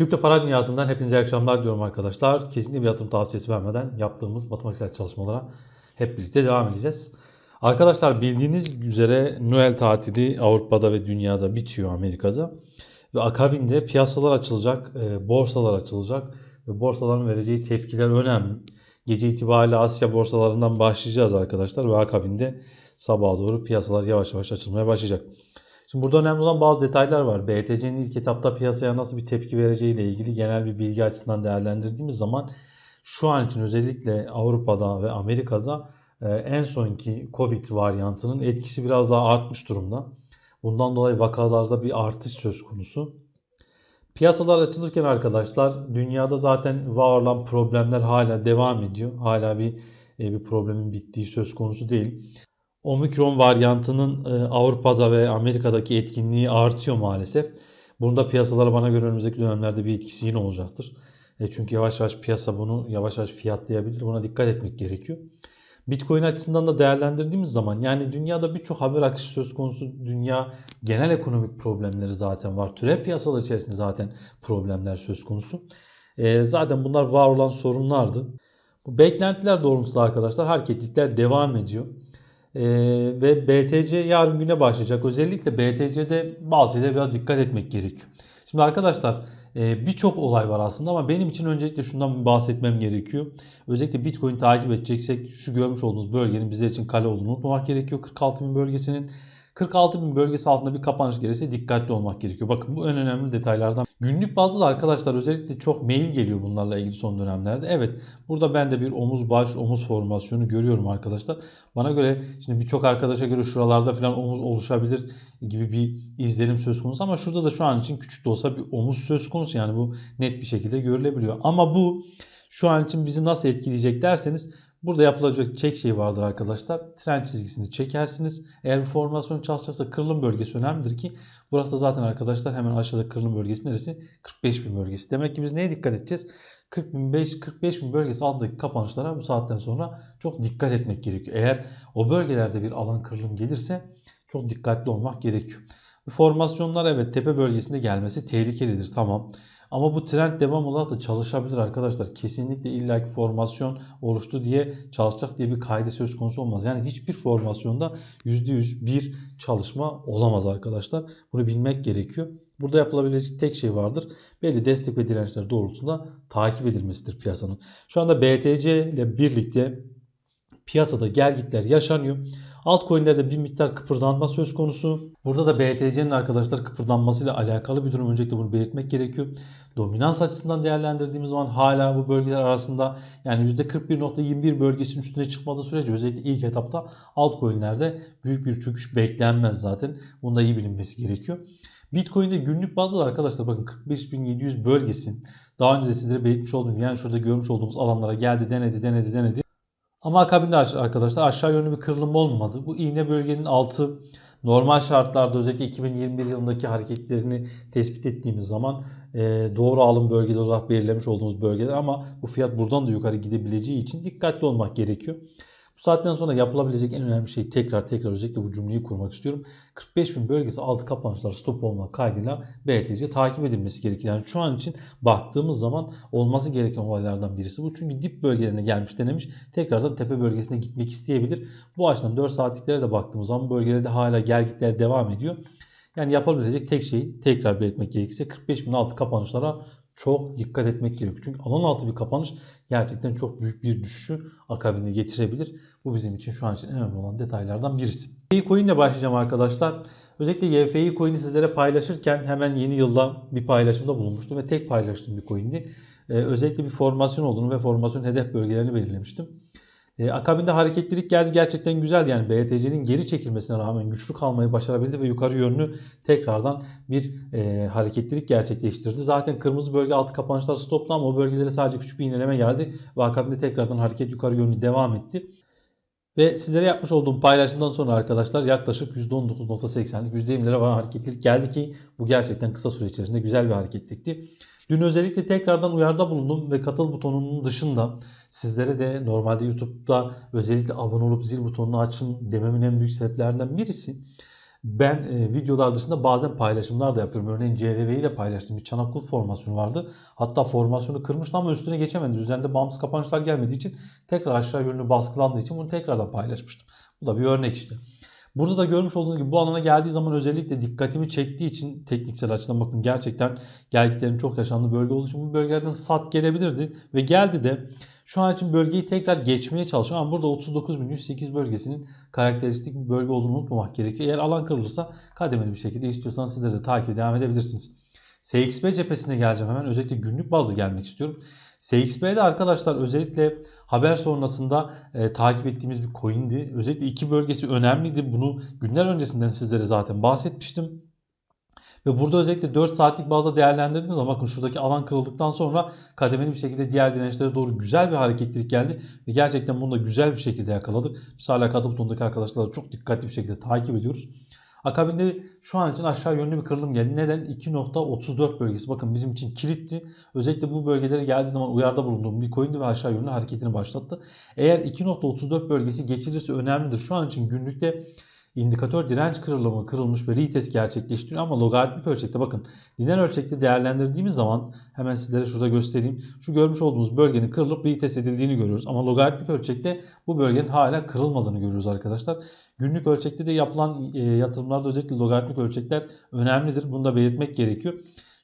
Kripto para dünyasından hepinize iyi akşamlar diyorum arkadaşlar. Kesinlikle bir yatırım tavsiyesi vermeden yaptığımız matematiksel çalışmalara hep birlikte devam edeceğiz. Arkadaşlar bildiğiniz üzere Noel tatili Avrupa'da ve dünyada bitiyor Amerika'da. Ve akabinde piyasalar açılacak, e, borsalar açılacak ve borsaların vereceği tepkiler önemli. Gece itibariyle Asya borsalarından başlayacağız arkadaşlar ve akabinde sabaha doğru piyasalar yavaş yavaş açılmaya başlayacak. Şimdi burada önemli olan bazı detaylar var. BTC'nin ilk etapta piyasaya nasıl bir tepki vereceği ile ilgili genel bir bilgi açısından değerlendirdiğimiz zaman şu an için özellikle Avrupa'da ve Amerika'da e, en sonki Covid varyantının etkisi biraz daha artmış durumda. Bundan dolayı vakalarda bir artış söz konusu. Piyasalar açılırken arkadaşlar dünyada zaten var olan problemler hala devam ediyor. Hala bir e, bir problemin bittiği söz konusu değil. Omikron varyantının e, Avrupa'da ve Amerika'daki etkinliği artıyor maalesef. Bunda piyasalara bana göre önümüzdeki dönemlerde bir etkisi yine olacaktır. E, çünkü yavaş yavaş piyasa bunu yavaş yavaş fiyatlayabilir. Buna dikkat etmek gerekiyor. Bitcoin açısından da değerlendirdiğimiz zaman yani dünyada birçok haber akışı söz konusu. Dünya genel ekonomik problemleri zaten var. Türev piyasalar içerisinde zaten problemler söz konusu. E, zaten bunlar var olan sorunlardı. Bu beklentiler doğrultusunda arkadaşlar hareketlikler devam ediyor. Ee, ve BTC yarın güne başlayacak. Özellikle BTC'de bazı şeylere biraz dikkat etmek gerekiyor. Şimdi arkadaşlar e, birçok olay var aslında ama benim için öncelikle şundan bahsetmem gerekiyor. Özellikle Bitcoin takip edeceksek şu görmüş olduğunuz bölgenin bizler için kale olduğunu unutmamak gerekiyor. 46 bin bölgesinin 46 bin bölgesi altında bir kapanış gelirse dikkatli olmak gerekiyor. Bakın bu en önemli detaylardan. Günlük bazda da arkadaşlar özellikle çok mail geliyor bunlarla ilgili son dönemlerde. Evet burada ben de bir omuz baş omuz formasyonu görüyorum arkadaşlar. Bana göre şimdi birçok arkadaşa göre şuralarda falan omuz oluşabilir gibi bir izlenim söz konusu. Ama şurada da şu an için küçük de olsa bir omuz söz konusu. Yani bu net bir şekilde görülebiliyor. Ama bu şu an için bizi nasıl etkileyecek derseniz Burada yapılacak çek şey vardır arkadaşlar. Trend çizgisini çekersiniz. Eğer bir formasyon çalışacaksa kırılım bölgesi önemlidir ki burası da zaten arkadaşlar hemen aşağıda kırılım bölgesi neresi? 45 bin bölgesi. Demek ki biz neye dikkat edeceğiz? 40 bin 5, 45 bin bölgesi altındaki kapanışlara bu saatten sonra çok dikkat etmek gerekiyor. Eğer o bölgelerde bir alan kırılım gelirse çok dikkatli olmak gerekiyor. Bu formasyonlar evet tepe bölgesinde gelmesi tehlikelidir tamam. Ama bu trend devam olarak da çalışabilir arkadaşlar. Kesinlikle illaki formasyon oluştu diye çalışacak diye bir kaydı söz konusu olmaz. Yani hiçbir formasyonda %100 bir çalışma olamaz arkadaşlar. Bunu bilmek gerekiyor. Burada yapılabilecek tek şey vardır. Belli destek ve dirençler doğrultusunda takip edilmesidir piyasanın. Şu anda BTC ile birlikte piyasada gelgitler yaşanıyor. Altcoin'lerde bir miktar kıpırdanma söz konusu. Burada da BTC'nin arkadaşlar kıpırdanmasıyla alakalı bir durum. Öncelikle bunu belirtmek gerekiyor. Dominans açısından değerlendirdiğimiz zaman hala bu bölgeler arasında yani %41.21 bölgesinin üstüne çıkmadığı sürece özellikle ilk etapta altcoin'lerde büyük bir çöküş beklenmez zaten. Bunun da iyi bilinmesi gerekiyor. Bitcoin'de günlük bazda arkadaşlar bakın 45.700 bölgesi daha önce de sizlere belirtmiş olduğum yani şurada görmüş olduğumuz alanlara geldi denedi denedi denedi. Ama akabinde arkadaşlar aşağı yönlü bir kırılım olmadı. Bu iğne bölgenin altı normal şartlarda özellikle 2021 yılındaki hareketlerini tespit ettiğimiz zaman e, doğru alım bölgeleri olarak belirlemiş olduğumuz bölgeler ama bu fiyat buradan da yukarı gidebileceği için dikkatli olmak gerekiyor. Bu saatten sonra yapılabilecek en önemli şey tekrar tekrar özellikle bu cümleyi kurmak istiyorum. 45 bin bölgesi altı kapanışlar stop olmak kaydıyla BTC takip edilmesi gerekiyor. Yani şu an için baktığımız zaman olması gereken olaylardan birisi bu. Çünkü dip bölgelerine gelmiş denemiş. Tekrardan tepe bölgesine gitmek isteyebilir. Bu açıdan 4 saatliklere de baktığımız zaman bölgelerde hala gergitler devam ediyor. Yani yapabilecek tek şey tekrar belirtmek gerekirse 45 bin altı kapanışlara çok dikkat etmek gerekiyor. Çünkü alan altı bir kapanış gerçekten çok büyük bir düşüşü akabinde getirebilir. Bu bizim için şu an için en önemli olan detaylardan birisi. YFI coin ile başlayacağım arkadaşlar. Özellikle YFI coin'i sizlere paylaşırken hemen yeni yılda bir paylaşımda bulunmuştum ve tek paylaştığım bir coin'di. Ee, özellikle bir formasyon olduğunu ve formasyon hedef bölgelerini belirlemiştim. E, akabinde hareketlilik geldi gerçekten güzel yani BTC'nin geri çekilmesine rağmen güçlü kalmayı başarabildi ve yukarı yönlü tekrardan bir e, hareketlilik gerçekleştirdi. Zaten kırmızı bölge altı kapanışlar stoplu ama o bölgelere sadece küçük bir ineleme geldi ve akabinde tekrardan hareket yukarı yönlü devam etti. Ve sizlere yapmış olduğum paylaşımdan sonra arkadaşlar yaklaşık %19.80'lik %20'lere varan hareketlilik geldi ki bu gerçekten kısa süre içerisinde güzel bir hareketlikti. Dün özellikle tekrardan uyarda bulundum ve katıl butonunun dışında sizlere de normalde YouTube'da özellikle abone olup zil butonunu açın dememin en büyük sebeplerinden birisi. ben e, videolar dışında bazen paylaşımlar da yapıyorum. Örneğin CRV'yi de paylaştım. Bir çanakul formasyonu vardı. Hatta formasyonu kırmıştı ama üstüne geçemedi. Üzerinde bağımsız kapanışlar gelmediği için tekrar aşağı yönlü baskılandığı için bunu tekrardan paylaşmıştım. Bu da bir örnek işte. Burada da görmüş olduğunuz gibi bu alana geldiği zaman özellikle dikkatimi çektiği için tekniksel açıdan bakın gerçekten gelgitlerin çok yaşandığı bölge olduğu için bu bölgelerden sat gelebilirdi ve geldi de şu an için bölgeyi tekrar geçmeye çalışıyor ama burada 39.108 bölgesinin karakteristik bir bölge olduğunu unutmamak gerekiyor. Eğer alan kırılırsa kademeli bir şekilde istiyorsanız sizler de takip devam edebilirsiniz. SXB cephesine geleceğim hemen. Özellikle günlük bazlı gelmek istiyorum. SXB'de arkadaşlar özellikle haber sonrasında e, takip ettiğimiz bir coin'di. Özellikle iki bölgesi önemliydi. Bunu günler öncesinden sizlere zaten bahsetmiştim. Ve burada özellikle 4 saatlik bazda değerlendirdiğimiz zaman bakın şuradaki alan kırıldıktan sonra kademeli bir şekilde diğer dirençlere doğru güzel bir hareketlilik geldi. Ve gerçekten bunu da güzel bir şekilde yakaladık. Biz hala katı butondaki çok dikkatli bir şekilde takip ediyoruz. Akabinde şu an için aşağı yönlü bir kırılım geldi. Neden? 2.34 bölgesi. Bakın bizim için kilitti. Özellikle bu bölgelere geldiği zaman uyarda bulunduğum bir coin'di ve aşağı yönlü hareketini başlattı. Eğer 2.34 bölgesi geçilirse önemlidir. Şu an için günlükte indikatör direnç kırılımı kırılmış ve retest gerçekleştiriyor ama logaritmik ölçekte bakın lineer ölçekte değerlendirdiğimiz zaman hemen sizlere şurada göstereyim. Şu görmüş olduğumuz bölgenin kırılıp retest edildiğini görüyoruz ama logaritmik ölçekte bu bölgenin hala kırılmadığını görüyoruz arkadaşlar. Günlük ölçekte de yapılan e, yatırımlarda özellikle logaritmik ölçekler önemlidir. Bunu da belirtmek gerekiyor.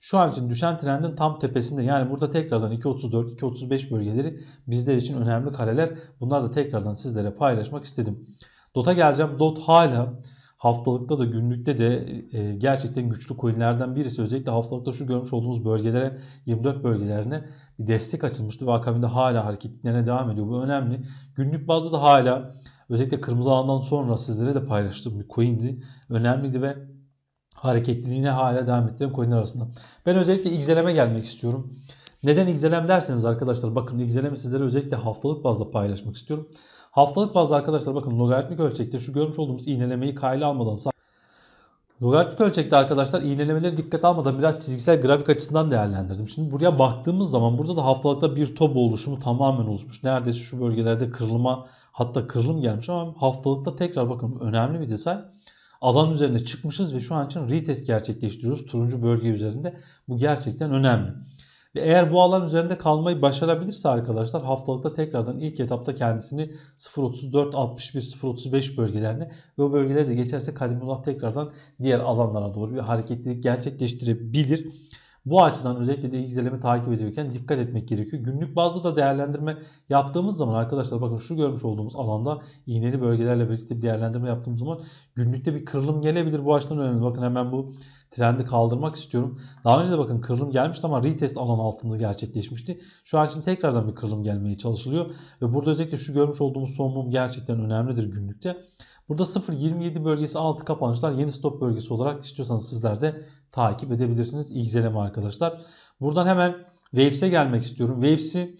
Şu an için düşen trendin tam tepesinde yani burada tekrardan 2.34 2.35 bölgeleri bizler için önemli kareler. Bunlar da tekrardan sizlere paylaşmak istedim. DOT'a geleceğim. DOT hala haftalıkta da günlükte de e, gerçekten güçlü coinlerden birisi. Özellikle haftalıkta şu görmüş olduğumuz bölgelere 24 bölgelerine bir destek açılmıştı ve akabinde hala hareketlerine devam ediyor. Bu önemli. Günlük bazda da hala özellikle kırmızı alandan sonra sizlere de paylaştığım bir coindi. Önemliydi ve hareketliliğine hala devam ettiren coinler arasında. Ben özellikle XLM'e gelmek istiyorum. Neden XLM derseniz arkadaşlar bakın XLM'i sizlere özellikle haftalık bazda paylaşmak istiyorum. Haftalık bazda arkadaşlar bakın logaritmik ölçekte şu görmüş olduğumuz iğnelemeyi kayla almadan Logaritmik ölçekte arkadaşlar iğnelemeleri dikkat almadan biraz çizgisel grafik açısından değerlendirdim. Şimdi buraya baktığımız zaman burada da haftalıkta bir top oluşumu tamamen oluşmuş. Neredeyse şu bölgelerde kırılma hatta kırılım gelmiş ama haftalıkta tekrar bakın önemli bir detay. Alan üzerine çıkmışız ve şu an için retest gerçekleştiriyoruz turuncu bölge üzerinde. Bu gerçekten önemli. Ve eğer bu alan üzerinde kalmayı başarabilirse arkadaşlar haftalıkta tekrardan ilk etapta kendisini 0.34, 61, 0.35 bölgelerine ve bölgeleri de geçerse Kadimullah tekrardan diğer alanlara doğru bir hareketlilik gerçekleştirebilir. Bu açıdan özellikle de izleme takip ediyorken dikkat etmek gerekiyor. Günlük bazda da değerlendirme yaptığımız zaman arkadaşlar bakın şu görmüş olduğumuz alanda iğneli bölgelerle birlikte bir değerlendirme yaptığımız zaman günlükte bir kırılım gelebilir. Bu açıdan önemli. Bakın hemen bu trendi kaldırmak istiyorum. Daha önce de bakın kırılım gelmişti ama retest alan altında gerçekleşmişti. Şu an için tekrardan bir kırılım gelmeye çalışılıyor. Ve burada özellikle şu görmüş olduğumuz son mum gerçekten önemlidir günlükte. Burada 0.27 bölgesi altı kapanışlar yeni stop bölgesi olarak istiyorsanız sizler de takip edebilirsiniz. İlgizeleme arkadaşlar. Buradan hemen Waves'e gelmek istiyorum. Waves'i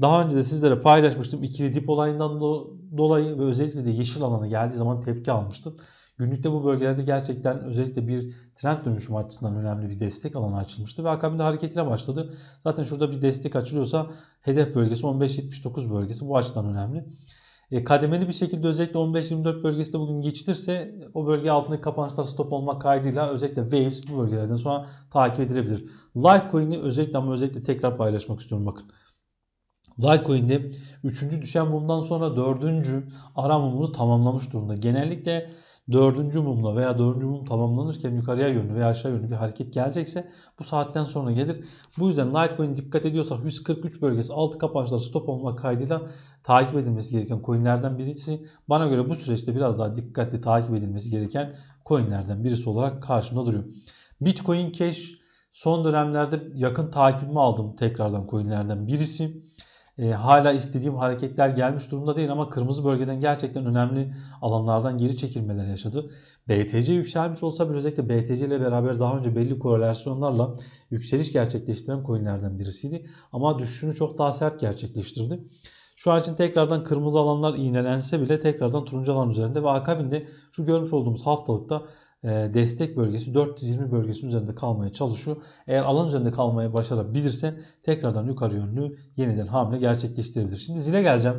daha önce de sizlere paylaşmıştım. İkili dip olayından dolayı ve özellikle de yeşil alana geldiği zaman tepki almıştım. Günlükte bu bölgelerde gerçekten özellikle bir trend dönüşüm açısından önemli bir destek alanı açılmıştı ve akabinde hareketine başladı. Zaten şurada bir destek açılıyorsa hedef bölgesi 15-79 bölgesi bu açıdan önemli. E, kademeli bir şekilde özellikle 15-24 bölgesi de bugün geçilirse o bölge altındaki kapanışlar stop olmak kaydıyla özellikle Waves bu bölgelerden sonra takip edilebilir. Litecoin'i özellikle ama özellikle tekrar paylaşmak istiyorum bakın. Litecoin'de 3. düşen mumdan sonra 4. ara mumunu tamamlamış durumda. Genellikle dördüncü mumla veya dördüncü mum tamamlanırken yukarıya yönlü veya aşağı yönlü bir hareket gelecekse bu saatten sonra gelir. Bu yüzden Litecoin dikkat ediyorsak 143 bölgesi altı kapanışlar stop olmak kaydıyla takip edilmesi gereken coinlerden birisi. Bana göre bu süreçte biraz daha dikkatli takip edilmesi gereken coinlerden birisi olarak karşımda duruyor. Bitcoin Cash son dönemlerde yakın takibimi aldım tekrardan coinlerden birisi e, hala istediğim hareketler gelmiş durumda değil ama kırmızı bölgeden gerçekten önemli alanlardan geri çekilmeler yaşadı. BTC yükselmiş olsa bile özellikle BTC ile beraber daha önce belli korelasyonlarla yükseliş gerçekleştiren coinlerden birisiydi. Ama düşüşünü çok daha sert gerçekleştirdi. Şu an için tekrardan kırmızı alanlar iğnelense bile tekrardan turuncu alan üzerinde ve akabinde şu görmüş olduğumuz haftalıkta destek bölgesi 420 bölgesinin üzerinde kalmaya çalışıyor. Eğer alan üzerinde kalmaya başarabilirse tekrardan yukarı yönlü yeniden hamle gerçekleştirebilir. Şimdi zile geleceğim.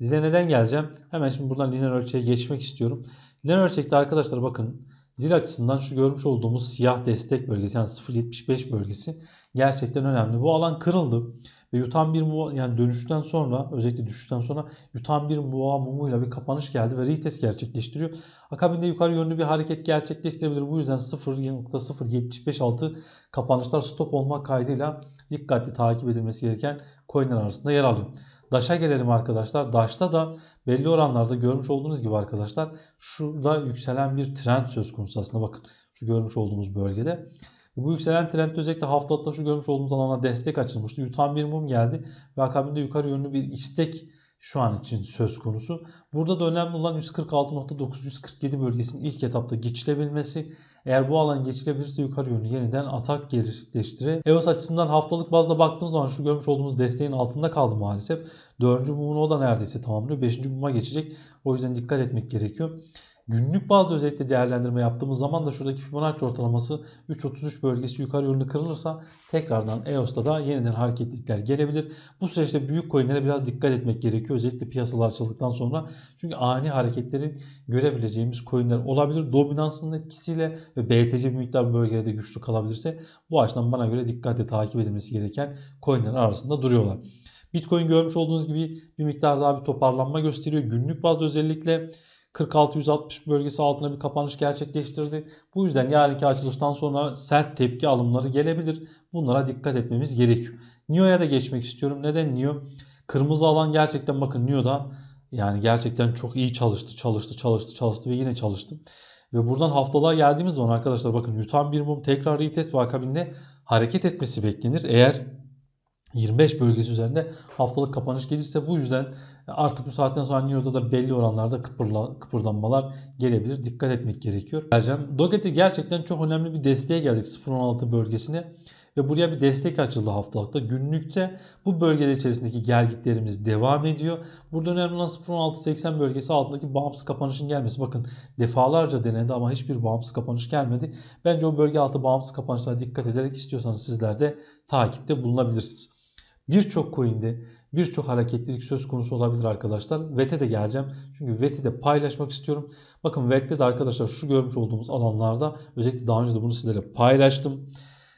Zile neden geleceğim? Hemen şimdi buradan lineer ölçeğe geçmek istiyorum. Lineer ölçekte arkadaşlar bakın Zil açısından şu görmüş olduğumuz siyah destek bölgesi yani 0.75 bölgesi gerçekten önemli. Bu alan kırıldı ve yutan bir muva yani dönüşten sonra özellikle düşüşten sonra yutan bir muva mumuyla bir kapanış geldi ve retest gerçekleştiriyor. Akabinde yukarı yönlü bir hareket gerçekleştirebilir. Bu yüzden 0.0756 kapanışlar stop olmak kaydıyla dikkatli takip edilmesi gereken coinler arasında yer alıyor. DAŞ'a gelelim arkadaşlar. DAŞ'ta da belli oranlarda görmüş olduğunuz gibi arkadaşlar şurada yükselen bir trend söz konusu aslında bakın şu görmüş olduğumuz bölgede. Bu yükselen trend özellikle haftalıkta şu görmüş olduğumuz alana destek açılmıştı. Yutan bir mum geldi ve akabinde yukarı yönlü bir istek şu an için söz konusu. Burada da önemli olan 146.947 bölgesinin ilk etapta geçilebilmesi. Eğer bu alan geçilebilirse yukarı yönlü yeniden atak gerçekleştirir. EOS açısından haftalık bazda baktığımız zaman şu görmüş olduğumuz desteğin altında kaldı maalesef. Dördüncü mumunu o da neredeyse tamamlıyor. Beşinci muma geçecek. O yüzden dikkat etmek gerekiyor. Günlük bazda özellikle değerlendirme yaptığımız zaman da şuradaki Fibonacci ortalaması 3.33 bölgesi yukarı yönlü kırılırsa tekrardan EOS'ta da yeniden hareketlilikler gelebilir. Bu süreçte büyük coinlere biraz dikkat etmek gerekiyor. Özellikle piyasalar açıldıktan sonra. Çünkü ani hareketlerin görebileceğimiz coinler olabilir. Dominansının etkisiyle ve BTC bir miktar bölgede güçlü kalabilirse bu açıdan bana göre dikkatle takip edilmesi gereken coinler arasında duruyorlar. Bitcoin görmüş olduğunuz gibi bir miktar daha bir toparlanma gösteriyor. Günlük bazda özellikle 46-160 bölgesi altına bir kapanış gerçekleştirdi. Bu yüzden yarınki açılıştan sonra sert tepki alımları gelebilir. Bunlara dikkat etmemiz gerekiyor. NIO'ya da geçmek istiyorum. Neden NIO? Kırmızı alan gerçekten bakın NIO'da yani gerçekten çok iyi çalıştı, çalıştı, çalıştı, çalıştı ve yine çalıştı. Ve buradan haftalığa geldiğimiz zaman arkadaşlar bakın yutan bir mum tekrar retest ve akabinde hareket etmesi beklenir. Eğer 25 bölgesi üzerinde haftalık kapanış gelirse bu yüzden artık bu saatten sonra Nio'da da belli oranlarda kıpırla, kıpırdanmalar gelebilir. Dikkat etmek gerekiyor. Geleceğim. Doget'e gerçekten çok önemli bir desteğe geldik 0.16 bölgesine. Ve buraya bir destek açıldı haftalıkta. Günlükte bu bölgeler içerisindeki gelgitlerimiz devam ediyor. Burada önemli olan 0.1680 bölgesi altındaki bağımsız kapanışın gelmesi. Bakın defalarca denendi ama hiçbir bağımsız kapanış gelmedi. Bence o bölge altı bağımsız kapanışlara dikkat ederek istiyorsanız sizler de takipte bulunabilirsiniz. Birçok coin'de birçok hareketlilik söz konusu olabilir arkadaşlar. VET'e de geleceğim. Çünkü VET'i de paylaşmak istiyorum. Bakın VET'te de arkadaşlar şu görmüş olduğumuz alanlarda özellikle daha önce de bunu sizlere paylaştım.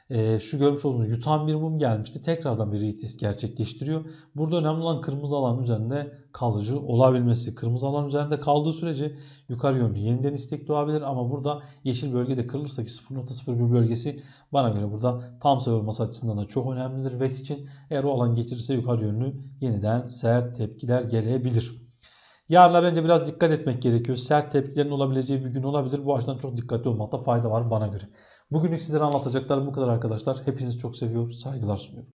Ee, şu görmüş olduğunuz yutan bir mum gelmişti. Tekrardan bir retest gerçekleştiriyor. Burada önemli olan kırmızı alan üzerinde kalıcı olabilmesi. Kırmızı alan üzerinde kaldığı sürece yukarı yönlü yeniden istek doğabilir ama burada yeşil bölgede kırılırsa ki 0.01 bölgesi bana göre burada tam sayı olması açısından da çok önemlidir. VET için eğer o alan geçirirse yukarı yönlü yeniden sert tepkiler gelebilir. Yarına bence biraz dikkat etmek gerekiyor. Sert tepkilerin olabileceği bir gün olabilir. Bu açıdan çok dikkatli olmakta fayda var bana göre. Bugünlük sizlere anlatacaklarım bu kadar arkadaşlar. Hepinizi çok seviyor, saygılar sunuyorum.